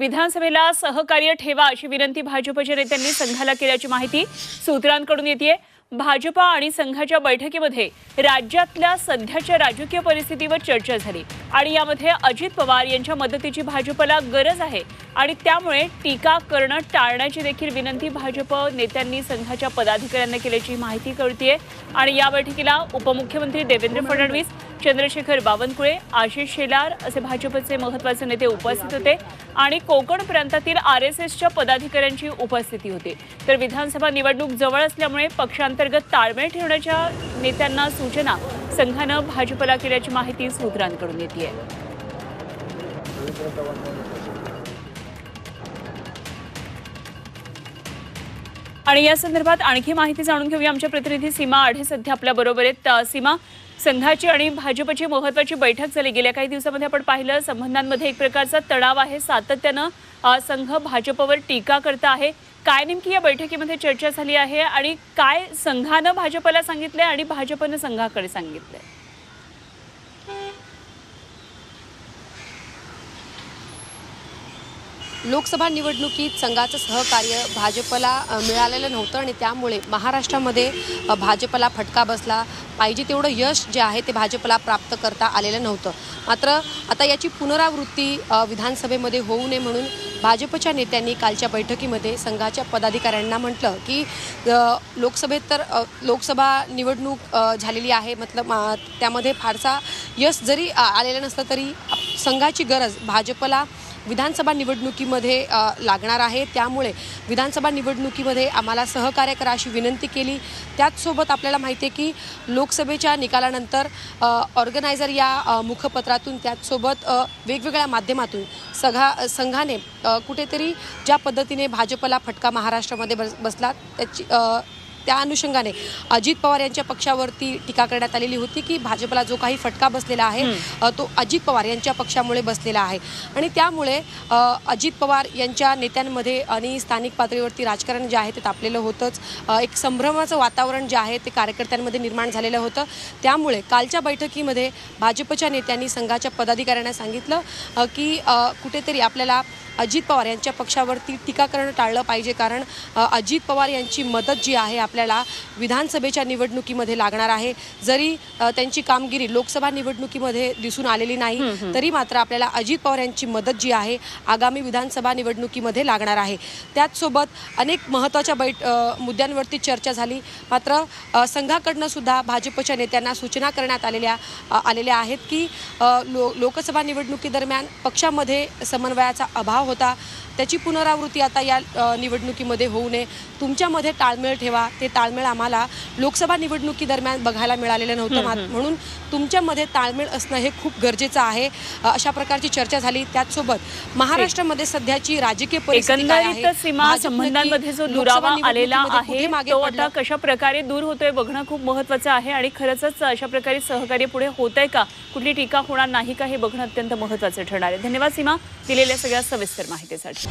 विधानसभेला सहकार्य ठेवा अशी विनंती भाजपच्या नेत्यांनी संघाला केल्याची माहिती सूत्रांकडून येते भाजपा आणि संघाच्या बैठकीमध्ये राज्यातल्या सध्याच्या राजकीय परिस्थितीवर चर्चा झाली आणि यामध्ये अजित पवार यांच्या मदतीची भाजपला गरज आहे आणि त्यामुळे टीका करणं टाळण्याची देखील विनंती भाजप नेत्यांनी संघाच्या पदाधिकाऱ्यांना केल्याची माहिती कळतीये. आणि या बैठकीला उपमुख्यमंत्री देवेंद्र फडणवीस चंद्रशेखर बावनकुळे आशिष शेलार असे भाजपचे महत्त्वाचे नेते उपस्थित होते आणि कोकण प्रांतातील आर एस एसच्या पदाधिकाऱ्यांची उपस्थिती होती. तर विधानसभा निवडणूक जवळ असल्यामुळे पक्षांतर्गत ताळमेळ ठेवण्याच्या नेत्यांना सूचना संघानं भाजपला केल्याची माहिती सूत्रांकडून येते आणि या संदर्भात आणखी माहिती जाणून घेऊया. आमच्या प्रतिनिधी सीमा आढे सध्या आपल्या बरोबर आहेत. सीमा संघाची आणि भाजपची महत्वाची बैठक झाली. गेल्या काही दिवसामध्ये आपण पाहिलं संबंधांमध्ये एक प्रकारचा तणाव आहे. सातत्यानं संघ भाजपवर टीका करत आहे. काय नेमकी या बैठकीमध्ये चर्चा झाली आहे आणि काय संघानं भाजपला सांगितलंय आणि भाजपनं संघाकडे सांगितलंय? लोकसभा निवडणुकीत संघाचं सहकार्य भाजपला मिळालेलं नव्हतं आणि त्यामुळे महाराष्ट्रामध्ये भाजपला फटका बसला. पाहिजे तेवढं यश जे आहे ते भाजपला प्राप्त करता आलेलं नव्हतं. मात्र आता याची पुनरावृत्ती विधानसभेमध्ये होऊ नये म्हणून भाजपच्या नेत्यांनी कालच्या बैठकीमध्ये संघाच्या पदाधिकाऱ्यांना म्हटलं की लोकसभेत तर लोकसभा निवडणूक झालेली आहे. मतलब त्यामध्ये फारसा यश जरी आलेलं नसलं तरी संघाची गरज भाजपला विधानसभा निवडणुकीमध्ये लागणार आहे. त्यामुळे विधानसभा निवडणुकीमध्ये आम्हाला सहकार्य करा अशी विनंती केली. त्याचसोबत आपल्याला माहिती आहे की लोकसभेच्या निकालानंतर ऑर्गनायझर या मुखपत्रातून त्याचसोबत वेगवेगळ्या माध्यमातून सघा संघाने कुठेतरी ज्या पद्धतीने भाजपला फटका महाराष्ट्रामध्ये बस बसला त्याची त्या अनुषंगाने अजित पवार यांच्या पक्षावरती टीका करण्यात आलेली होती की भाजपला जो काही फटका बसलेला आहे तो अजित पवार यांच्या पक्षामुळे बसलेला आहे. आणि त्यामुळे अजित पवार यांच्या नेत्यांमध्ये आणि स्थानिक पातळीवरती राजकारण जे आहे ते तापलेलं होतंच. एक संभ्रमाचं वातावरण जे आहे ते कार्यकर्त्यांमध्ये निर्माण झालेलं होतं. त्यामुळे कालच्या बैठकीमध्ये भाजपच्या नेत्यांनी संघाच्या पदाधिकाऱ्यांना सांगितलं की कुठेतरी आपल्याला अजित पवार यांच्या पक्षावरती टीका करणं टाळलं पाहिजे. कारण अजित पवार यांची मदत जी आहे आपल्याला विधानसभेच्या निवडणुकीमध्ये लागणार आहे. जरी त्यांची कामगिरी लोकसभा निवडणुकीमध्ये दिसून आलेली नाही तरी मात्र आपल्याला अजित पवार यांची मदत जी आहे आगामी विधानसभा निवडणुकीमध्ये लागणार आहे. त्याचसोबत अनेक महत्त्वाच्या बैठ मुद्द्यांवरती चर्चा झाली. मात्र संघाकडनं सुद्धा भाजपच्या नेत्यांना सूचना करण्यात आलेल्या आलेल्या आहेत की लो लोकसभा निवडणुकीदरम्यान पक्षामध्ये समन्वयाचा अभाव होता. त्याची पुनरावृत्ती आता या निवडणुकीमध्ये होऊ नये. तुमच्यामध्ये ताळमेळ ठेवा. ते ताळमेळ आम्हाला लोकसभा निवडणुकीदरम्यान बघायला मिळालेलं नव्हतं म्हणून तुमच्यामध्ये ताळमेळ असणं हे खूप गरजेचं आहे. अशा प्रकारची चर्चा झाली. त्याचसोबत महाराष्ट्रामध्ये सध्याची राजकीय परिस्थिती जो दुरावा आलेला आहे मागे तो? आता कशा प्रकारे दूर होतोय बघणं खूप महत्वाचं आहे आणि खरंच अशा प्रकारे सहकार्य पुढे होत आहे का? कुठली टीका होणार नाही का हे बघणं अत्यंत महत्वाचं ठरणार आहे. धन्यवाद सीमा. दिलेल्या सगळ्या सविस्तर माहितीसाठी.